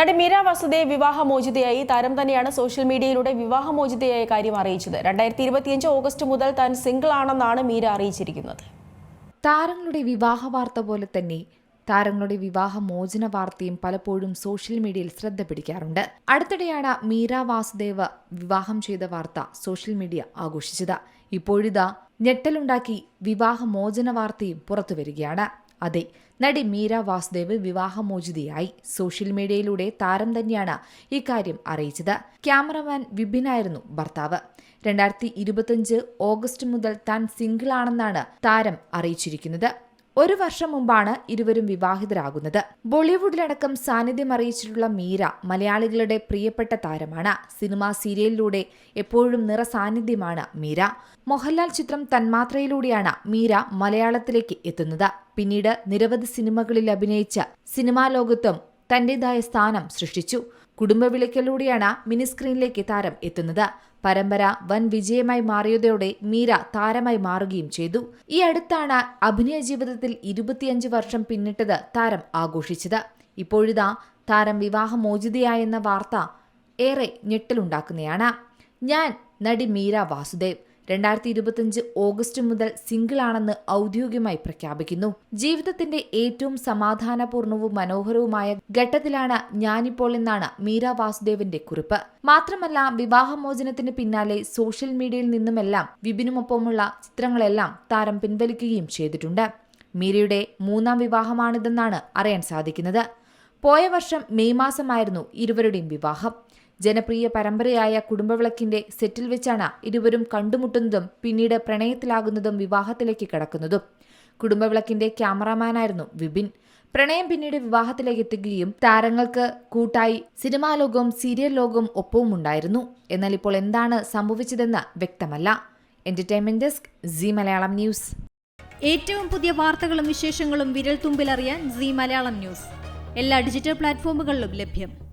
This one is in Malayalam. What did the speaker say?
നടി മീര വാസുദേവ് വിവാഹമോചിതയായി. താരം തന്നെയാണ് സോഷ്യൽ മീഡിയയിലൂടെ വിവാഹമോചിതയായ കാര്യം അറിയിച്ചത്. രണ്ടായിരത്തി ഇരുപത്തിയഞ്ച് ഓഗസ്റ്റ് മുതൽ താൻ സിംഗിൾ ആണെന്നാണ് മീര അറിയിച്ചിരിക്കുന്നത്. താരങ്ങളുടെ വിവാഹ വാർത്ത പോലെ തന്നെ താരങ്ങളുടെ വിവാഹ മോചന വാർത്തയും പലപ്പോഴും സോഷ്യൽ മീഡിയയിൽ ശ്രദ്ധ പിടിക്കാറുണ്ട്. അടുത്തിടെയാണ് മീര വാസുദേവ് വിവാഹം ചെയ്ത വാർത്ത സോഷ്യൽ മീഡിയ ആഘോഷിച്ചത്. ഇപ്പോഴിതാ ഞെട്ടലുണ്ടാക്കി വിവാഹ മോചന വാർത്തയും പുറത്തുവരികയാണ്. അതെ നടി മീര വാസുദേവ് വിവാഹമോചിതയായി. സോഷ്യൽ മീഡിയയിലൂടെ താരം തന്നെയാണ് ഇക്കാര്യം അറിയിച്ചത്. ക്യാമറമാൻ വിപിനായിരുന്നു ഭർത്താവ്. രണ്ടായിരത്തി ഇരുപത്തിയഞ്ച് ഓഗസ്റ്റ് മുതൽ താൻ സിംഗിളാണെന്നാണ് താരം അറിയിച്ചിരിക്കുന്നത്. ഒരു വർഷം മുമ്പാണ് ഇരുവരും വിവാഹിതരാകുന്നത്. ബോളിവുഡിലടക്കം സാന്നിധ്യം അറിയിച്ചിട്ടുള്ള മീര മലയാളികളുടെ പ്രിയപ്പെട്ട താരമാണ്. സിനിമാ സീരിയലിലൂടെ എപ്പോഴും നിറ സാന്നിധ്യമാണ് മീര. മോഹൻലാൽ ചിത്രം തന്മാത്രയിലൂടെയാണ് മീര മലയാളത്തിലേക്ക് എത്തുന്നത്. പിന്നീട് നിരവധി സിനിമകളിൽ അഭിനയിച്ച സിനിമാ ലോകത്തും തന്റേതായ സ്ഥാനം സൃഷ്ടിച്ചു. കുടുംബവിളിക്കലൂടെയാണ് മിനിസ്ക്രീനിലേക്ക് താരം എത്തുന്നത്. പരമ്പര വൻ വിജയമായി മാറിയതോടെ മീര താരമായി മാറുകയും ചെയ്തു. ഈ അടുത്താണ് അഭിനയ ജീവിതത്തിൽ ഇരുപത്തിയഞ്ച് വർഷം പിന്നിട്ടത് താരം ആഘോഷിച്ചത്. ഇപ്പോഴിതാ താരം വിവാഹമോചിതയായെന്ന വാർത്ത ഏറെ ഞെട്ടലുണ്ടാക്കുന്നതാണ് ഞാൻ നടി മീര വാസുദേവ്. രണ്ടായിരത്തി ഇരുപത്തിയഞ്ച് ഓഗസ്റ്റ് മുതൽ സിംഗിൾ ആണെന്ന് ഔദ്യോഗികമായി പ്രഖ്യാപിക്കുന്നു. ജീവിതത്തിന്റെ ഏറ്റവും സമാധാനപൂർണവും മനോഹരവുമായ ഘട്ടത്തിലാണ് ഞാനിപ്പോൾ എന്നാണ് മീര വാസുദേവന്റെ കുറിപ്പ്. മാത്രമല്ല വിവാഹമോചനത്തിന് പിന്നാലെ സോഷ്യൽ മീഡിയയിൽ നിന്നുമെല്ലാം വിപിനുമൊപ്പമുള്ള ചിത്രങ്ങളെല്ലാം താരം പിൻവലിക്കുകയും ചെയ്തിട്ടുണ്ട്. മീരയുടെ മൂന്നാം വിവാഹമാണിതെന്നാണ് അറിയാൻ സാധിക്കുന്നത്. പോയ വർഷം മെയ് മാസമായിരുന്നു ഇരുവരുടെയും വിവാഹം. ജനപ്രിയ പരമ്പരയായ കുടുംബവിളക്കിന്റെ സെറ്റിൽ വെച്ചാണ് ഇരുവരും കണ്ടുമുട്ടുന്നതും പിന്നീട് പ്രണയത്തിലാകുന്നതും വിവാഹത്തിലേക്ക് കടക്കുന്നതും. കുടുംബവിളക്കിന്റെ ക്യാമറാമാനായിരുന്നു വിപിൻ. പ്രണയം പിന്നീട് വിവാഹത്തിലേക്ക് എത്തുകയും താരങ്ങൾക്ക് കൂട്ടായി സിനിമാ ലോകവും സീരിയൽ ലോകവും ഒപ്പവും ഉണ്ടായിരുന്നു. എന്നാൽ ഇപ്പോൾ എന്താണ് സംഭവിച്ചതെന്ന് വ്യക്തമല്ല. Entertainment desk C Malayalam news. ഏറ്റവും പുതിയ വാർത്തകളും വിശേഷങ്ങളും വിരൽ തുമ്പിലറിയാൻ സി മലയാളം ന്യൂസ്. എല്ലാ ഡിജിറ്റൽ പ്ലാറ്റ്ഫോമുകളിലും ലഭ്യം.